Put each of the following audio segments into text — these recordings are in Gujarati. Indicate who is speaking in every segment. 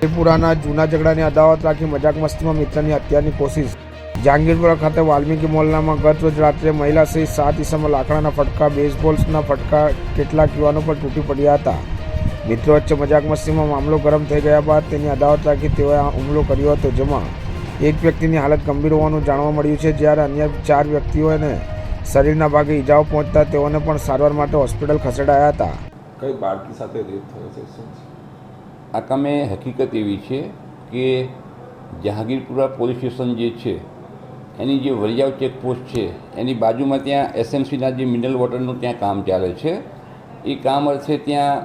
Speaker 1: જહાંગીરપુરાના જૂના ઝઘડાની અદાવત રાખી મજાક મસ્તીમાં મિત્રની હત્યાની કોશિશ. જહાંગીરપુરા ખાતે વાલ્મીકી મોલનામાં ગત રોજ રાત્રે મહિલા સહિત સાત ઇસમમાં લાકડાના ફટકા, બેઝબોલ્સના ફટકા, કેટલાક યુવાનો પર તૂટી પડ્યા હતા. મિત્રો વચ્ચે મજાક મસ્તીમાં મામલો ગરમ થઈ ગયા બાદ તેની અદાવત રાખી તેઓએ હુમલો કર્યો હતો, જેમાં એક વ્યક્તિની હાલત ગંભીર હોવાનું જાણવા મળ્યું છે. જ્યારે અન્ય ચાર વ્યક્તિઓને શરીરના ભાગે ઈજાઓ પહોંચતા તેઓને પણ સારવાર માટે હોસ્પિટલ ખસેડાયા હતા.
Speaker 2: કઈ બાળકી સાથે રેપ થયો છે?
Speaker 3: આ કામે હકીકત એવી છે કે જહાંગીરપુરા પોલીસ સ્ટેશન જે છે, એની જે વરિયાવ ચેકપોસ્ટ છે, એની બાજુમાં ત્યાં એસએમસીના જે મિનરલ વોટરનું ત્યાં કામ ચાલે છે. એ કામ અર્થે ત્યાં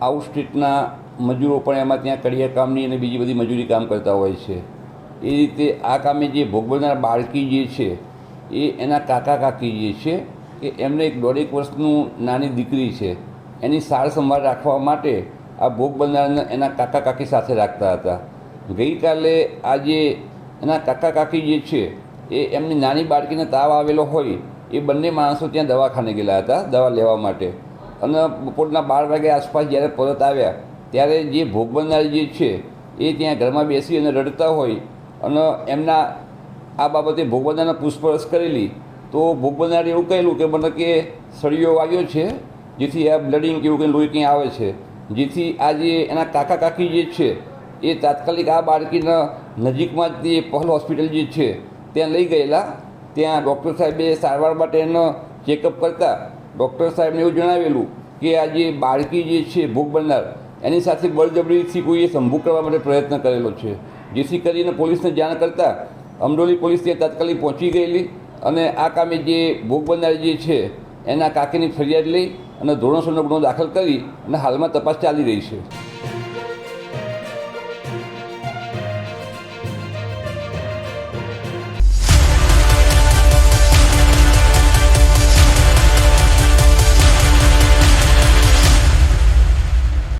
Speaker 3: આઉટ સ્ટેટના મજૂરો પણ એમાં ત્યાં કડિયા કામની અને બીજી બધી મજૂરી કામ કરતા હોય છે. એ રીતે આ કામે જે ભોગવનાર બાળકી જે છે, એ એના કાકા કાકી જે છે, કે એમને એક દોઢેક વર્ષનું નાની દીકરી છે. એની સાર સંભાળ રાખવા માટે આ ભોગ બનનારને એના કાકા કાકી સાથે રાખતા હતા. ગઈકાલે આ જે એના કાકા કાકી જે છે, એ એમની નાની બાળકીને તાવ આવેલો હોય, એ બંને માણસો ત્યાં દવાખાને ગયેલા હતા, દવા લેવા માટે. અને બપોરના બાર વાગે આસપાસ જ્યારે પરત આવ્યા, ત્યારે જે ભોગ બનનાર જે છે, એ ત્યાં ઘરમાં બેસી અને રડતા હોય. અને એમના આ બાબતે ભોગ બનનારને પૂછપરછ કરેલી. તો ભોગ બનનારે એવું કહેલું કે મને કે સળિયો વાગ્યો છે, જેથી આ બ્લડિંગ કે એવું કંઈ લોહી કંઈ આવે છે. જેથી આ જે એના કાકા કાકી જે છે, એ તાત્કાલિક આ બાળકીના નજીકમાં જ તે પહલ હોસ્પિટલ જે છે, ત્યાં લઈ ગયેલા. ત્યાં ડૉક્ટર સાહેબે સારવાર માટે એનો ચેકઅપ કરતાં ડૉક્ટર સાહેબને એવું જણાવેલું કે આ જે બાળકી જે છે ભોગ બનનાર, એની સાથે બળજબરીથી કોઈએ સંભોગ કરવા માટે પ્રયત્ન કરેલો છે. જેથી કરીને પોલીસને જાણ કરતાં અમરોલી પોલીસ ત્યાં તાત્કાલિક પહોંચી ગયેલી અને આ કામે જે ભોગ બનનાર જે છે, એના કાકીની ફરિયાદ લઈ અને ધોરણસરનો ગુનો દાખલ કરી અને હાલમાં તપાસ ચાલી રહી છે.